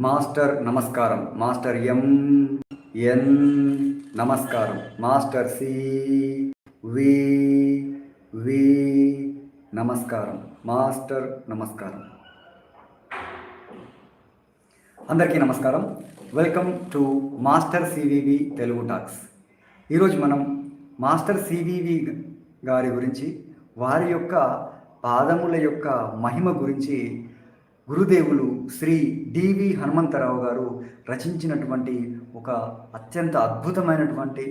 Master నమస్కారం. Master ఎం ఎన్ నమస్కారం. Master C వి వి నమస్కారం. మాస్టర్ నమస్కారం. అందరికీ నమస్కారం. Welcome to master C V V Telugu talks. ఈరోజు మనం మాస్టర్ సివివి గారి గురించి వారి యొక్క పాదముల యొక్క మహిమ గురించి గురుదేవులు శ్రీ డివి హనుమంతరావు గారు రచించినటువంటి ఒక అత్యంత అద్భుతమైనటువంటి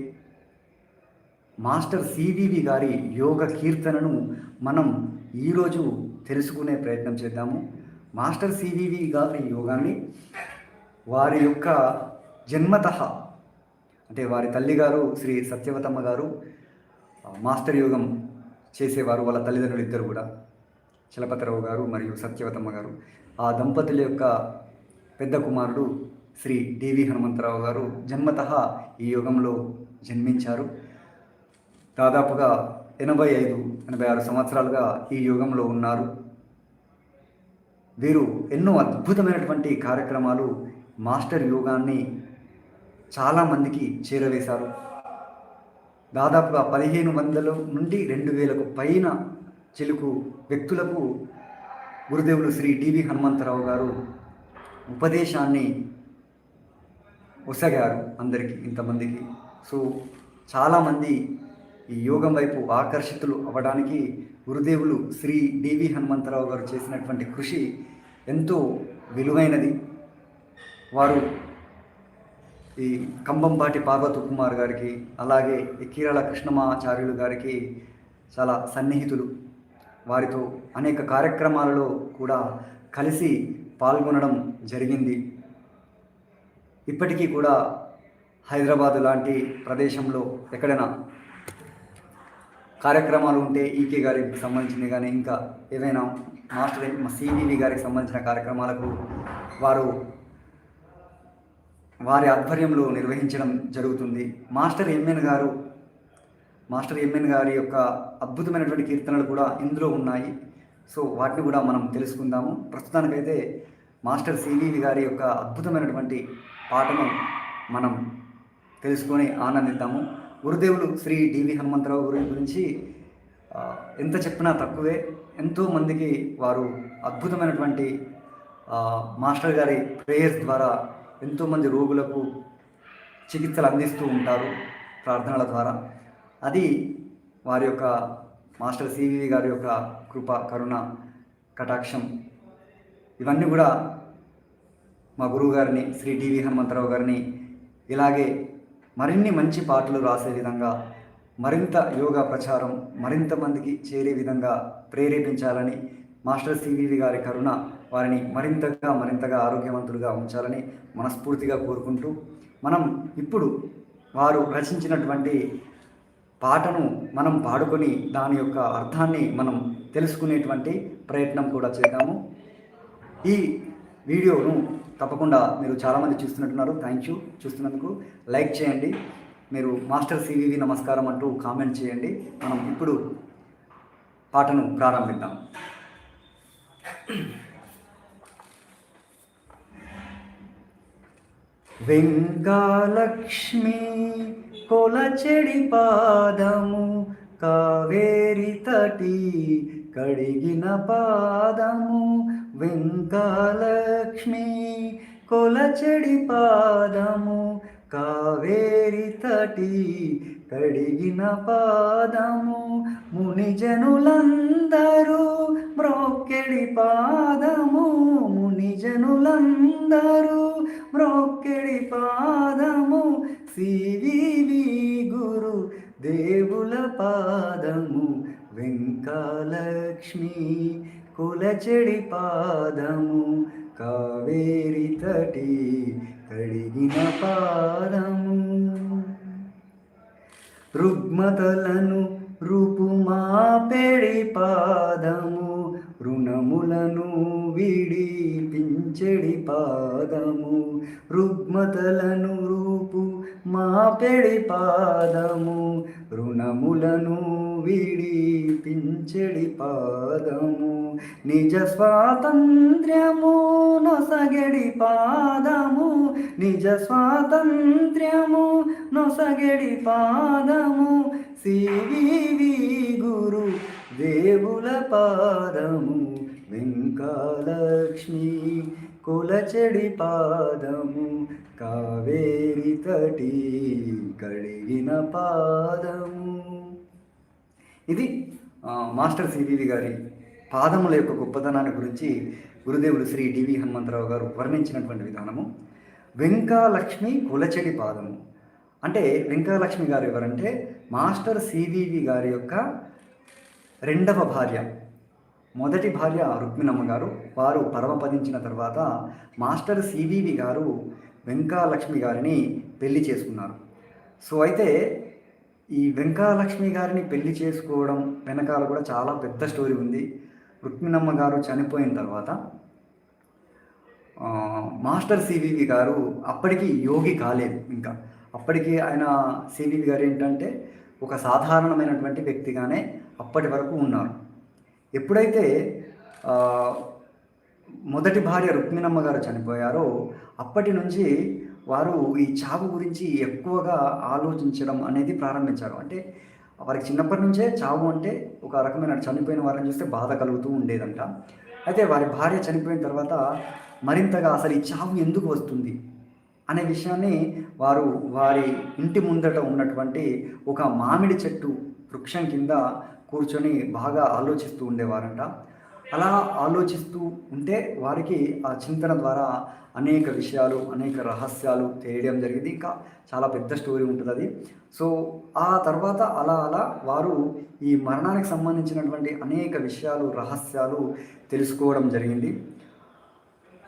మాస్టర్ సివివి గారి యోగ కీర్తనను మనం ఈరోజు తెలుసుకునే ప్రయత్నం చేద్దాము. మాస్టర్ సివివి గారి యోగాన్ని వారి యొక్క జన్మత అంటే వారి తల్లిగారు శ్రీ సత్యవతమ్మ గారు మాస్టర్ యోగం చేసేవారు వాళ్ళ తల్లిదండ్రులు ఇద్దరు కూడా. చలపతిరావు గారు మరియు సత్యవతమ్మ గారు. ఆ దంపతుల యొక్క పెద్ద కుమారుడు శ్రీ డివి హనుమంతరావు గారు జన్మత ఈ యుగంలో జన్మించారు. దాదాపుగా ఎనభై ఐదు ఎనభై ఆరు సంవత్సరాలుగా ఈ యుగంలో ఉన్నారు. వీరు ఎన్నో అద్భుతమైనటువంటి కార్యక్రమాలు మాస్టర్ యోగాన్ని చాలామందికి చేరవేశారు. దాదాపుగా పదిహేను వందల నుండి రెండు వేలకు పైన చిలుకు వ్యక్తులకు గురుదేవులు శ్రీ డివి హనుమంతరావు గారు ఉపదేశాన్ని ఒసగారు అందరికీ ఇంతమందికి. సో చాలామంది ఈ యోగం వైపు ఆకర్షితులు అవ్వడానికి గురుదేవులు శ్రీ డివి హనుమంతరావు గారు చేసినటువంటి కృషి ఎంతో విలువైనది. వారు ఈ కంబంపాటి పార్వతి కుమార్ గారికి అలాగే కీరళ కీరాల కృష్ణమాచార్యులు గారికి చాలా సన్నిహితులు. వారితో అనేక కార్యక్రమాలలో కూడా కలిసి పాల్గొనడం జరిగింది. ఇప్పటికీ కూడా హైదరాబాద్ లాంటి ప్రదేశంలో ఎక్కడైనా కార్యక్రమాలు ఉంటే ఈకే గారికి సంబంధించింది కానీ ఇంకా ఏదైనా మాస్టర్ సివివి గారికి సంబంధించిన కార్యక్రమాలకు వారు వారి ఆధ్వర్యంలో నిర్వహించడం జరుగుతుంది. మాస్టర్ ఎంఎన్ గారు మాస్టర్ ఎంఎన్ గారి యొక్క అద్భుతమైనటువంటి కీర్తనలు కూడా ఇందులో ఉన్నాయి. సో వాటిని కూడా మనం తెలుసుకుందాము. ప్రస్తుతానికైతే మాస్టర్ సివివి గారి యొక్క అద్భుతమైనటువంటి పాటను మనం తెలుసుకొని ఆనందిద్దాము. గురుదేవులు శ్రీ డివి హనుమంతరావు గురి గురించి ఎంత చెప్పినా తక్కువే. ఎంతోమందికి వారు అద్భుతమైనటువంటి మాస్టర్ గారి ప్రేయర్స్ ద్వారా ఎంతోమంది రోగులకు చికిత్సలు అందిస్తూ ఉంటారు ప్రార్థనల ద్వారా. అది వారి యొక్క మాస్టర్ సివివి గారి యొక్క కృప కరుణ కటాక్షం. ఇవన్నీ కూడా మా గురువు గారిని శ్రీ డివి హనుమంతరావు గారిని ఇలాగే మరిన్ని మంచి పాటలు రాసే విధంగా మరింత యోగా ప్రచారం మరింత మందికి చేరే విధంగా ప్రేరేపించాలని మాస్టర్ సివివి గారి కరుణ వారిని మరింతగా మరింతగా ఆరోగ్యవంతులుగా ఉంచాలని మనస్ఫూర్తిగా కోరుకుంటూ మనం ఇప్పుడు వారు రచించినటువంటి పాటను మనం పాడుకొని దాని యొక్క అర్థాన్ని మనం తెలుసుకునేటువంటి ప్రయత్నం కూడా చేద్దాము. ఈ వీడియోను తప్పకుండా మీరు చాలామంది చూస్తున్నట్టున్నారు. థ్యాంక్ యూ చూస్తున్నందుకు లైక్ చేయండి. మీరు మాస్టర్ సివివి నమస్కారం అంటూ కామెంట్ చేయండి. మనం ఇప్పుడు పాటను ప్రారంభిద్దాం. వెంకాలక్ష్మి కొలచెడి పాదము కావేరి తటి కడిగిన పాదము. వెంకాలక్ష్మి కొలచెడి పాదము కావేరి తటి కడిగిన పాదము. మునిజనులందరూ మ్రోక్కెడి పాదము. మునిజనులందరూ మ్రోక్కెడి పాదము. సివివి దేవుల పాదము వెంకాలక్ష్మి కులచెడి పాదము కావేరి తటి కడిగిన పాదము. రుగ్మతలను రూపుమాపెడి పాదము. రుణములను విడిపించెడి పాదము రుగ్మతలను రూపు మాపెడి పాదము రుణములను విడిపించెడి పాదము నిజ స్వాతంత్ర్యము నొసగడి పాదము నిజ స్వాతంత్ర్యము నొసగడి పాదము సివి గురు దేవుల పాదము వెంకాలక్ష్మి కులచెడి పాదము కావేరి తటి కడిగిన పాదము. ఇది మాస్టర్ సివివి గారి పాదముల యొక్క గొప్పతనాన్ని గురించి గురుదేవులు శ్రీ డివి హనుమంతరావు గారు వర్ణించినటువంటి విధానము. వెంకాలక్ష్మి కులచెడి పాదము. అంటే వెంకాలక్ష్మి గారు ఎవరంటే మాస్టర్ సివివి గారి యొక్క రెండవ భార్య. మొదటి భార్య రుక్మిణమ్మ గారు వారు పరమపదించిన తర్వాత మాస్టర్ సివివి గారు వెంకాలక్ష్మి గారిని పెళ్ళి చేసుకున్నారు. సో అయితే ఈ వెంకాలక్ష్మి గారిని పెళ్ళి చేసుకోవడం వెనకాల కూడా చాలా పెద్ద స్టోరీ ఉంది. రుక్మిణమ్మ గారు చనిపోయిన తర్వాత మాస్టర్ సివివి గారు అప్పటికి యోగి కాలేదు ఇంకా. అప్పటికి ఆయన సివివి గారు ఏంటంటే ఒక సాధారణమైనటువంటి వ్యక్తిగానే అప్పటి వరకు ఉన్నారు. ఎప్పుడైతే మొదటి భార్య రుక్మిణమ్మ గారు చనిపోయారో అప్పటి నుంచి వారు ఈ చావు గురించి ఎక్కువగా ఆలోచించడం అనేది ప్రారంభించారు. అంటే వారికి చిన్నప్పటి నుంచే చావు అంటే ఒక రకమైన చనిపోయిన వారిని చూస్తే బాధ కలుగుతూ ఉండేదంట. అయితే వారి భార్య చనిపోయిన తర్వాత మరింతగా అసలు ఈ చావు ఎందుకు వస్తుంది అనే విషయాన్ని వారు వారి ఇంటి ముందట ఉన్నటువంటి ఒక మామిడి చెట్టు వృక్షం కింద కూర్చొని బాగా ఆలోచిస్తూ ఉండేవారంట. అలా ఆలోచిస్తూ ఉంటే వారికి ఆ చింతన ద్వారా అనేక విషయాలు అనేక రహస్యాలు తెలియడం జరిగింది. ఇంకా చాలా పెద్ద స్టోరీ ఉంటుంది అది. సో ఆ తర్వాత అలా అలా వారు ఈ మరణానికి సంబంధించినటువంటి అనేక విషయాలు రహస్యాలు తెలుసుకోవడం జరిగింది.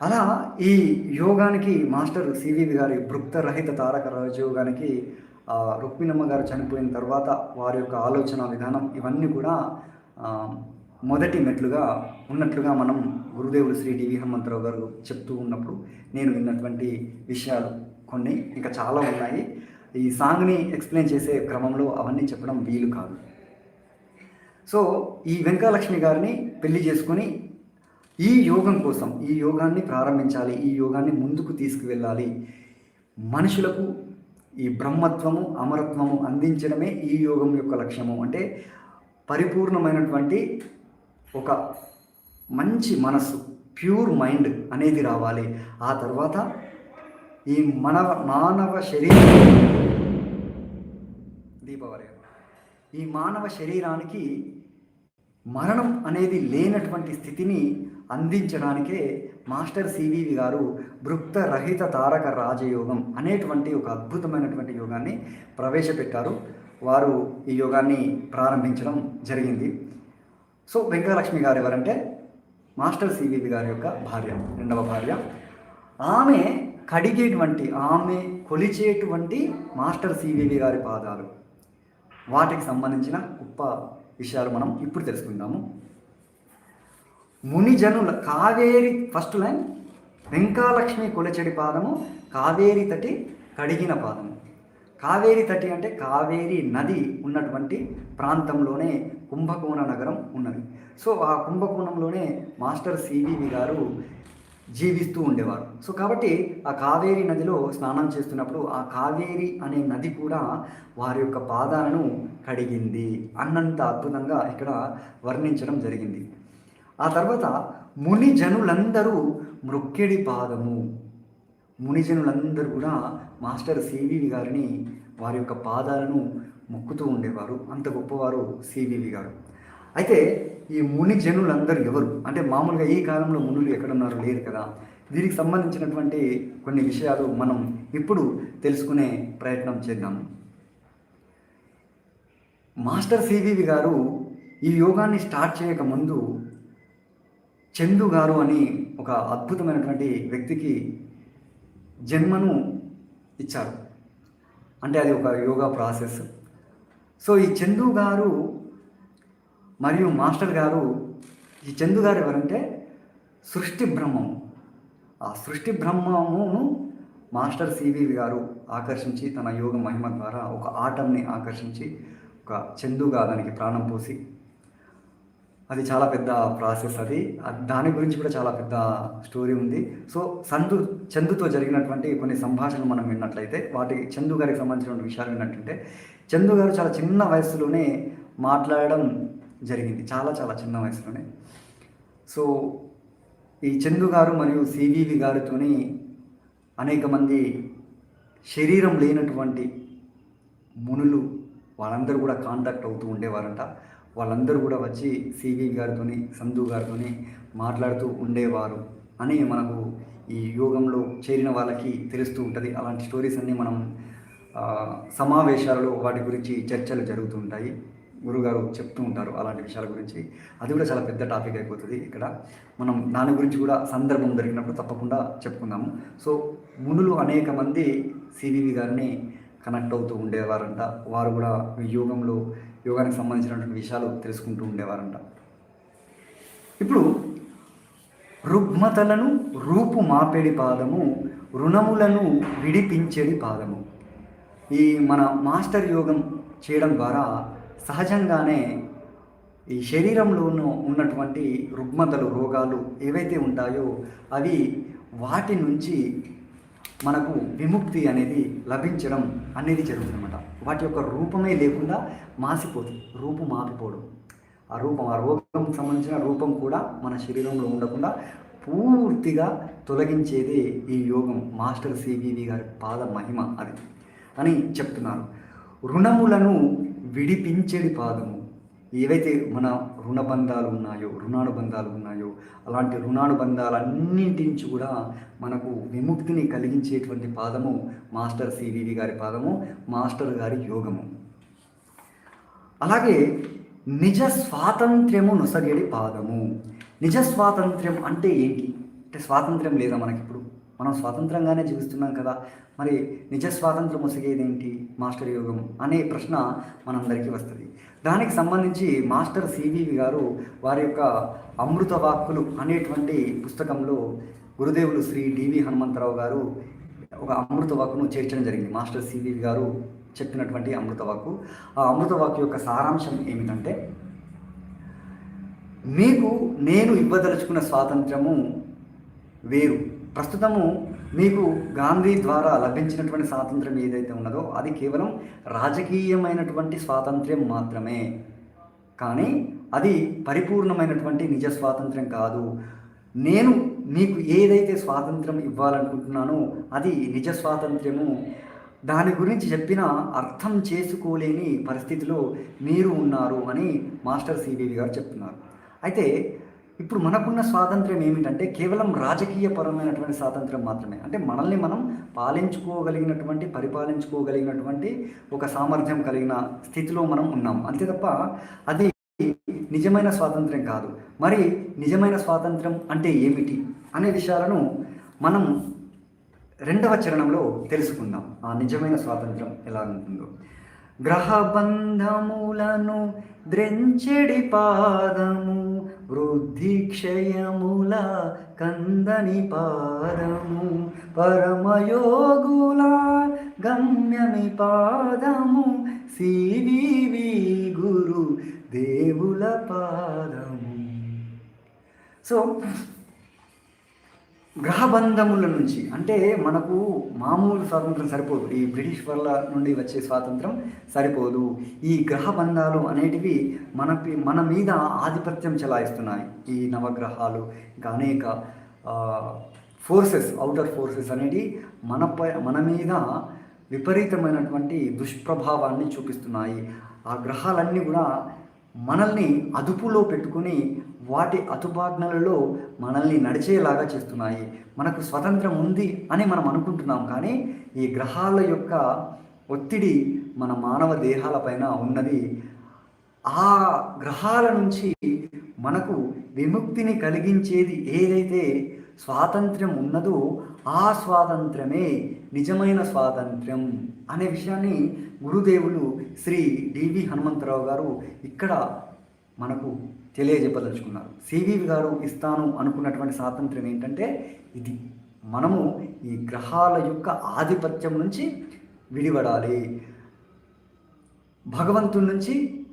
అలా ఈ యోగానికి మాస్టర్ సివి గారి భృక్తరహిత తారక రాజయోగానికి రుక్మిణమ్మ గారు చనిపోయిన తర్వాత వారి యొక్క ఆలోచన విధానం ఇవన్నీ కూడా మొదటి మెట్లుగా ఉన్నట్లుగా మనం గురుదేవులు శ్రీ డివి హనుమంతరావు గారు చెప్తూ ఉన్నప్పుడు నేను విన్నటువంటి విషయాలు కొన్ని ఇంకా చాలా ఉన్నాయి. ఈ సాంగ్ని ఎక్స్ప్లెయిన్ చేసే క్రమంలో అవన్నీ చెప్పడం వీలు కాదు. సో ఈ వెంకటలక్ష్మి గారిని పెళ్ళి చేసుకొని ఈ యోగం కోసం ఈ యోగాన్ని ప్రారంభించాలి ఈ యోగాన్ని ముందుకు తీసుకువెళ్ళాలి. మనుషులకు ఈ బ్రహ్మత్వము అమరత్వము అందించడమే ఈ యోగం యొక్క లక్ష్యము. అంటే పరిపూర్ణమైనటువంటి ఒక మంచి మనస్సు ప్యూర్ మైండ్ అనేది రావాలి. ఆ తర్వాత ఈ మనవ మానవ శరీరం దీపావళి ఈ మానవ శరీరానికి మరణం అనేది లేనటువంటి స్థితిని అందించడానికే మాస్టర్ సివివి గారు భృక్త రహిత తారక రాజయోగం అనేటువంటి ఒక అద్భుతమైనటువంటి యోగాన్ని ప్రవేశపెట్టారు. వారు ఈ యోగాన్ని ప్రారంభించడం జరిగింది. సో వెంకటలక్ష్మి గారు ఎవరంటే మాస్టర్ సివివి గారి యొక్క భార్య రెండవ భార్య. ఆమె కడిగేటువంటి ఆమె కొలిచేటువంటి మాస్టర్ సివివి గారి పాదాలు. వాటికి సంబంధించిన గొప్ప విషయాలు మనం ఇప్పుడు తెలుసుకుందాము. మునిజనుల కావేరి ఫస్ట్ లైన్ వెంకాలక్ష్మి కొలచెడి పాదము కావేరి తటి కడిగిన పాదము. కావేరి తటి అంటే కావేరి నది ఉన్నటువంటి ప్రాంతంలోనే కుంభకోణ నగరం ఉన్నది. సో ఆ కుంభకోణంలోనే మాస్టర్ సివివి గారు జీవిస్తూ ఉండేవారు. సో కాబట్టి ఆ కావేరి నదిలో స్నానం చేస్తున్నప్పుడు ఆ కావేరి అనే నది కూడా వారి యొక్క పాదాలను కడిగింది. అన్నంత అద్భుతంగా ఇక్కడ వర్ణించడం జరిగింది. ఆ తర్వాత ముని జనులందరూ మృక్కెడి పాదము. మునిజనులందరూ కూడా మాస్టర్ సివివి గారిని వారి యొక్క పాదాలను మొక్కుతూ ఉండేవారు. అంత గొప్పవారు సివివి గారు. అయితే ఈ ముని జనులందరూ ఎవరు? అంటే మామూలుగా ఈ కాలంలో మునులు ఎక్కడున్నారో? లేరు కదా. దీనికి సంబంధించినటువంటి కొన్ని విషయాలు మనం ఇప్పుడు తెలుసుకునే ప్రయత్నం చేద్దాం. మాస్టర్ సివివి గారు ఈ యోగాన్ని స్టార్ట్ చేయక ముందు చందు గారు అని ఒక అద్భుతమైనటువంటి వ్యక్తికి జన్మను ఇచ్చారు. అంటే అది ఒక యోగా ప్రాసెస్. సో ఈ చందు గారు మరియు మాస్టర్ గారు ఈ చందు గారు ఎవరంటే సృష్టి బ్రహ్మం. ఆ సృష్టి బ్రహ్మమును మాస్టర్ సివి గారు ఆకర్షించి తన యోగ మహిమ ద్వారా ఒక ఆటంని ఆకర్షించి ఒక చందుగా దానికి ప్రాణం పోసి అది చాలా పెద్ద ప్రాసెస్ అది. దాని గురించి కూడా చాలా పెద్ద స్టోరీ ఉంది. సో సందు చందుతో జరిగినటువంటి కొన్ని సంభాషణలు మనం విన్నట్లయితే వాటి చందు గారికి సంబంధించిన విషయాలు విన్నట్టుంటే చందు గారు చాలా చిన్న వయసులోనే మాట్లాడడం జరిగింది. చాలా చాలా చిన్న వయసులోనే సో ఈ చందు గారు మరియు సివివి గారితోని అనేక మంది శరీరం లేనటువంటి మునులు వాళ్ళందరూ కూడా కాంటాక్ట్ అవుతూ ఉండేవారంట. వాళ్ళందరూ కూడా వచ్చి సివి గారితోని సంధు గారితో మాట్లాడుతూ ఉండేవారు అని మనకు ఈ యోగంలో చేరిన వాళ్ళకి తెలుస్తూ ఉంటుంది. అలాంటి స్టోరీస్ అన్నీ మనం సమావేశాలలో వాటి గురించి చర్చలు జరుగుతూ ఉంటాయి. గురుగారు చెప్తూ ఉంటారు అలాంటి విషయాల గురించి. అది కూడా చాలా పెద్ద టాపిక్ అయిపోతుంది ఇక్కడ. మనం దాని గురించి కూడా సందర్భం జరిగినప్పుడు తప్పకుండా చెప్పుకుందాము. సో మునులు అనేక మంది సివివి గారిని కనెక్ట్ అవుతూ ఉండేవారంట. వారు కూడా ఈ యోగంలో యోగానికి సంబంధించినటువంటి విషయాలు తెలుసుకుంటూ ఉండేవారంట. ఇప్పుడు రుగ్మతలను రూపు మాపేడి పాదము రుణములను విడిపించేడి పాదము. ఈ మన మాస్టర్ యోగం చేయడం ద్వారా సహజంగానే ఈ శరీరంలోనూ ఉన్నటువంటి రుగ్మతలు రోగాలు ఏవైతే ఉంటాయో అవి వాటి నుంచి మనకు విముక్తి అనేది లభించడం అనేది జరుగుతుందన్నమాట. వాటి యొక్క రూపమే లేకుండా మాసిపోతుంది. రూపం మాపిపోవడం. ఆ రూపం ఆ రోగం సంబంధించిన రూపం కూడా మన శరీరంలో ఉండకుండా పూర్తిగా తొలగించేదే ఈ యోగం. మాస్టర్ సివివి గారి పాద మహిమ అది. అని చెప్తున్నారు. రుణములను విడిపించేది పాదము. ఏవైతే మన రుణబంధాలు ఉన్నాయో రుణానుబంధాలు ఉన్నాయో అలాంటి రుణానుబంధాలన్నింటించి కూడా మనకు విముక్తిని కలిగించేటువంటి పాదము మాస్టర్ సివివి గారి పాదము మాస్టర్ గారి యోగము. అలాగే నిజ స్వాతంత్ర్యము నొసగేడి పాదము. నిజ స్వాతంత్ర్యం అంటే ఏంటి? అంటే స్వాతంత్ర్యం లేదా మనకిప్పుడు మనం స్వాతంత్రంగానే జీవిస్తున్నాం కదా. మరి నిజ స్వాతంత్రం ఒసిగేదేంటి ఏంటి మాస్టర్ యోగం అనే ప్రశ్న మనందరికీ వస్తుంది. దానికి సంబంధించి మాస్టర్ సివివి గారు వారి యొక్క అమృత వాక్కులు అనేటువంటి పుస్తకంలో గురుదేవులు శ్రీ డివి హనుమంతరావు గారు ఒక అమృత వాక్కును చేర్చడం జరిగింది. మాస్టర్ సివివి గారు చెప్పినటువంటి అమృత వాక్కు. ఆ అమృత వాక్కు యొక్క సారాంశం ఏమిటంటే మీకు నేను ఇవ్వదలుచుకున్న స్వాతంత్రము వేరు. ప్రస్తుతము మీకు గాంధీ ద్వారా లభించినటువంటి స్వాతంత్రం ఏదైతే ఉన్నదో అది కేవలం రాజకీయమైనటువంటి స్వాతంత్ర్యం మాత్రమే. కానీ అది పరిపూర్ణమైనటువంటి నిజ స్వాతంత్ర్యం కాదు. నేను మీకు ఏదైతే స్వాతంత్రం ఇవ్వాలనుకుంటున్నానో అది నిజ స్వాతంత్ర్యము. దాని గురించి చెప్పిన అర్థం చేసుకోలేని పరిస్థితిలో మీరు ఉన్నారు అని మాస్టర్ సిబివి గారు చెప్తున్నారు. అయితే ఇప్పుడు మనకున్న స్వాతంత్ర్యం ఏమిటంటే కేవలం రాజకీయ పరమైనటువంటి స్వాతంత్రం మాత్రమే. అంటే మనల్ని మనం పాలించుకోగలిగినటువంటి పరిపాలించుకోగలిగినటువంటి ఒక సామర్థ్యం కలిగిన స్థితిలో మనం ఉన్నాం. అంతే తప్ప అది నిజమైన స్వాతంత్ర్యం కాదు. మరి నిజమైన స్వాతంత్ర్యం అంటే ఏమిటి అనే విషయాలను మనం రెండవ చరణంలో తెలుసుకుందాం. ఆ నిజమైన స్వాతంత్రం ఎలా ఉంటుందో. గ్రహబంధములను ద్రెంచెడి పాదము వృద్ధి క్షయముల కందని పాదము పరమయోగుల గమ్యమి పాదము సివివి గురు దేవుల పాదము. సో గ్రహబంధముల నుంచి అంటే మనకు మామూలు స్వాతంత్రం సరిపోదు. ఈ బ్రిటిష్ వాళ్ళ నుండి వచ్చే స్వాతంత్రం సరిపోదు. ఈ గ్రహబంధాలు అనేటివి మన మన మీద ఆధిపత్యం చెలాయిస్తున్నాయి. ఈ నవగ్రహాలు ఇంకా అనేక ఫోర్సెస్ అవుటర్ ఫోర్సెస్ అనేవి మనపై మన మీద విపరీతమైనటువంటి దుష్ప్రభావాన్ని చూపిస్తున్నాయి. ఆ గ్రహాలన్నీ కూడా మనల్ని అదుపులో పెట్టుకుని వాటి అతుపాజ్ఞలలో మనల్ని నడిచేలాగా చేస్తున్నాయి. మనకు స్వతంత్రం ఉంది అని మనం అనుకుంటున్నాం. కానీ ఈ గ్రహాల యొక్క ఒత్తిడి మన మానవ దేహాలపైన ఉన్నది. ఆ గ్రహాల నుంచి మనకు విముక్తిని కలిగించేది ఏదైతే స్వాతంత్ర్యం ఉన్నదో ఆ స్వాతంత్రమే నిజమైన స్వాతంత్ర్యం అనే విషయాన్ని గురుదేవులు శ్రీ డివి హనుమంతరావు గారు ఇక్కడ మనకు తెలియజెప్పదలుచుకున్నారు. సివివి గారు ఇస్తాను అనుకున్నటువంటి స్వాతంత్రం ఏంటంటే ఇది మనము ఈ గ్రహాల యొక్క ఆధిపత్యం నుంచి విడిపడాలి. భగవంతుడి నుంచి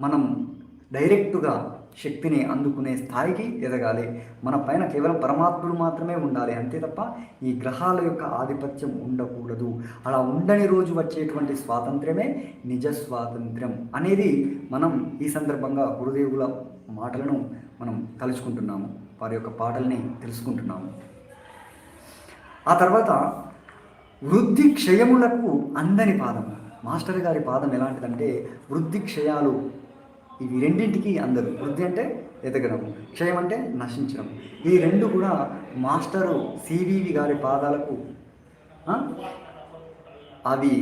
మనం డైరెక్టుగా శక్తిని అందుకునే స్థాయికి ఎదగాలి. మన పైన కేవలం పరమాత్ముడు మాత్రమే ఉండాలి. అంతే తప్ప ఈ గ్రహాల యొక్క ఆధిపత్యం ఉండకూడదు. అలా ఉండని రోజు వచ్చేటువంటి స్వాతంత్ర్యమే నిజ స్వాతంత్ర్యం అనేది మనం ఈ సందర్భంగా గురుదేవుల మాటలను మనం తలుచుకుంటున్నాము. వారి యొక్క పాటల్ని తెలుసుకుంటున్నాము. ఆ తర్వాత వృద్ధి క్షయములకు అందని పాదం మాస్టర్ గారి పాదం ఎలాంటిదంటే వృద్ధి క్షయాలు ఇవి రెండింటికి అందరు వృద్ధి అంటే ఎదగడం క్షయం అంటే నశించడం. ఈ రెండు కూడా మాస్టరు సివివి గారి పాదాలకు అవి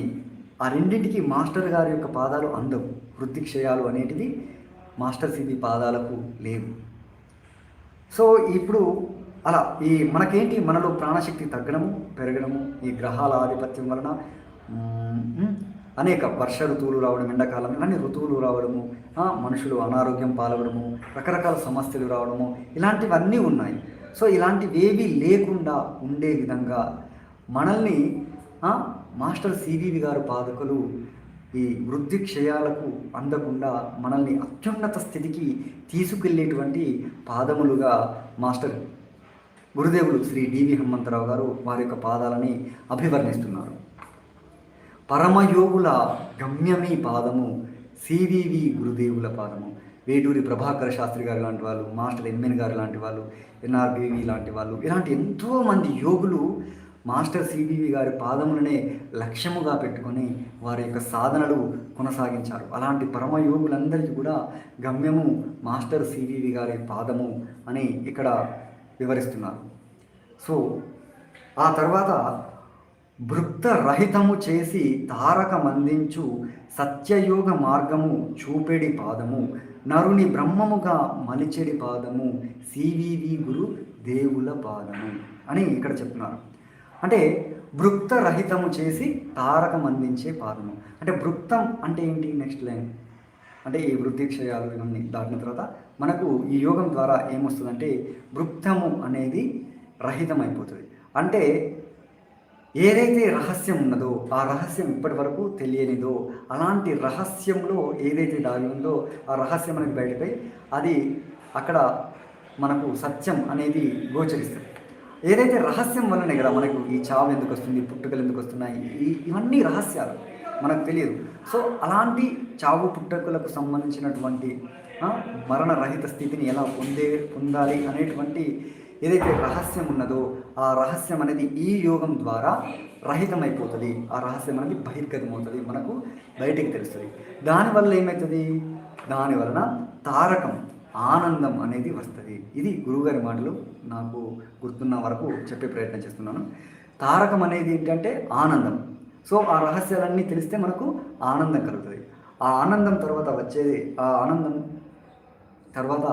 ఆ రెండింటికి మాస్టర్ గారి యొక్క పాదాలు అందవు. వృద్ధి క్షయాలు అనేటివి మాస్టర్ సివి పాదాలకు లేవు. సో ఇప్పుడు అలా ఈ మనకేంటి మనలో ప్రాణశక్తి తగ్గడము పెరగడము ఈ గ్రహాల ఆధిపత్యం వలన అనేక వర్ష ఋతువులు రావడం ఎండాకాలం ఇలాంటి ఋతువులు రావడము మనుషులు అనారోగ్యం పాలవడము రకరకాల సమస్యలు రావడము ఇలాంటివన్నీ ఉన్నాయి. సో ఇలాంటివేవి లేకుండా ఉండే విధంగా మనల్ని మాస్టర్ సివివి గారు పాదకులు ఈ వృద్ధి క్షయాలకు అందకుండా మనల్ని అత్యున్నత స్థితికి తీసుకెళ్ళేటువంటి పాదములుగా మాస్టర్ గురుదేవులు శ్రీ డివి హనుమంతరావు గారు వారి యొక్క పాదాలని అభివర్ణిస్తున్నారు. పరమయోగుల గమ్యమీ పాదము. సివివి గురుదేవుల పాదము. వేటూరి ప్రభాకర శాస్త్రి గారు లాంటి వాళ్ళు మాస్టర్ ఎంఎన్ గారు లాంటి వాళ్ళు ఎన్ఆర్బివి లాంటి వాళ్ళు ఇలాంటి ఎంతోమంది యోగులు మాస్టర్ సిబివి గారి పాదములనే లక్ష్యముగా పెట్టుకొని వారి యొక్క సాధనలు కొనసాగించారు. అలాంటి పరమయోగులందరికీ కూడా గమ్యము మాస్టర్ సిబివి గారి పాదము అని ఇక్కడ వివరిస్తున్నారు. సో ఆ తర్వాత రహితము చేసి తారకమందించు సత్యయోగ మార్గము చూపెడి పాదము నరుని బ్రహ్మముగా మలిచెడి పాదము సివివి గురు దేవుల పాదము అని ఇక్కడ చెప్తున్నారు. అంటే భృక్త రహితము చేసి తారకం అందించే పాదము. అంటే వృత్తం అంటే ఏంటి? Next line. అంటే ఈ వృత్తి క్షయాలు ఇవన్నీ దాటిన తర్వాత మనకు ఈ యోగం ద్వారా ఏమొస్తుందంటే వృత్తము అనేది రహితం అయిపోతుంది అంటే ఏదైతే రహస్యం ఉన్నదో ఆ రహస్యం ఇప్పటి వరకు తెలియనిదో అలాంటి రహస్యంలో ఏదైతే దాగి ఉందో ఆ రహస్యం అనేది బయటపై అది అక్కడ మనకు సత్యం అనేది గోచరిస్తుంది. ఏదైతే రహస్యం వల్లనే కదా మనకు ఈ చావు ఎందుకు వస్తుంది పుట్టుకలు ఎందుకు వస్తున్నాయి ఈ ఇవన్నీ రహస్యాలు మనకు తెలియదు. సో అలాంటి చావు పుట్టుకలకు సంబంధించినటువంటి మరణరహిత స్థితిని ఎలా పొందే పొందాలి అనేటువంటి ఏదైతే రహస్యం ఉన్నదో ఆ రహస్యం అనేది ఈ యోగం ద్వారా రహితమైపోతుంది. ఆ రహస్యం అనేది బహిర్గతమవుతుంది మనకు బయటికి తెలుస్తుంది. దానివల్ల ఏమవుతుంది దానివలన తారకం ఆనందం అనేది వస్తుంది. ఇది గురువుగారి మాటలు నాకు గుర్తున్న వరకు చెప్పే ప్రయత్నం చేస్తున్నాను. తారకం అనేది ఏంటంటే ఆనందం. సో ఆ రహస్యాలన్నీ తెలిస్తే మనకు ఆనందం కలుగుతుంది. ఆ ఆనందం తర్వాత వచ్చేది ఆ ఆనందం తర్వాత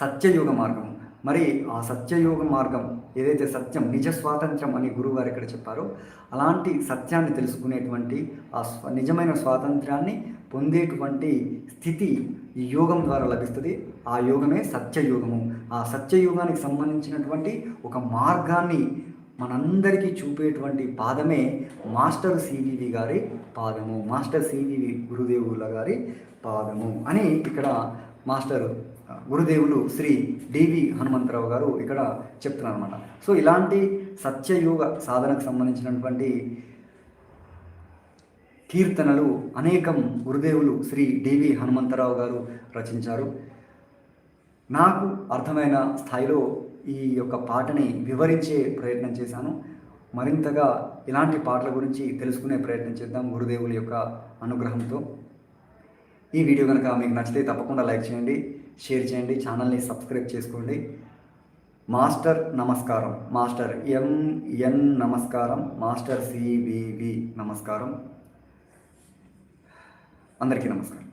సత్యయోగ మార్గం. మరి ఆ సత్యయోగ మార్గం ఏదైతే సత్యం నిజ స్వాతంత్రం అని గురువుగారు ఇక్కడ చెప్పారో అలాంటి సత్యాన్ని తెలుసుకునేటువంటి ఆ స్వ నిజమైన స్వాతంత్రాన్ని పొందేటువంటి స్థితి ఈ యోగం ద్వారా లభిస్తుంది. ఆ యోగమే సత్యయోగము. ఆ సత్యయోగానికి సంబంధించినటువంటి ఒక మార్గాన్ని మనందరికీ చూపేటువంటి పాదమే మాస్టర్ సివివి గారి పాదము. మాస్టర్ సివివి గురుదేవుల గారి పాదము అని ఇక్కడ మాస్టర్ గురుదేవులు శ్రీ డివి హనుమంతరావు గారు ఇక్కడ చెప్తున్నారు అనమాట సో ఇలాంటి సత్యయోగ సాధనకు సంబంధించినటువంటి కీర్తనలు అనేకం గురుదేవులు శ్రీ డివి హనుమంతరావు గారు రచించారు. నాకు అర్థమైన స్థాయిలో ఈ యొక్క పాటని వివరించే ప్రయత్నం చేశాను. మరింతగా ఇలాంటి పాటల గురించి తెలుసుకునే ప్రయత్నం చేద్దాం గురుదేవుల యొక్క అనుగ్రహంతో. ఈ వీడియో కనుక మీకు నచ్చితే తప్పకుండా లైక్ చేయండి. షేర్ చేయండి ఛానల్ని సబ్స్క్రైబ్ చేసుకోండి. మాస్టర్ నమస్కారం. మాస్టర్ ఎంఎన్ నమస్కారం మాస్టర్ సివివి నమస్కారం. అందరికీ నమస్కారం.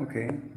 Okay.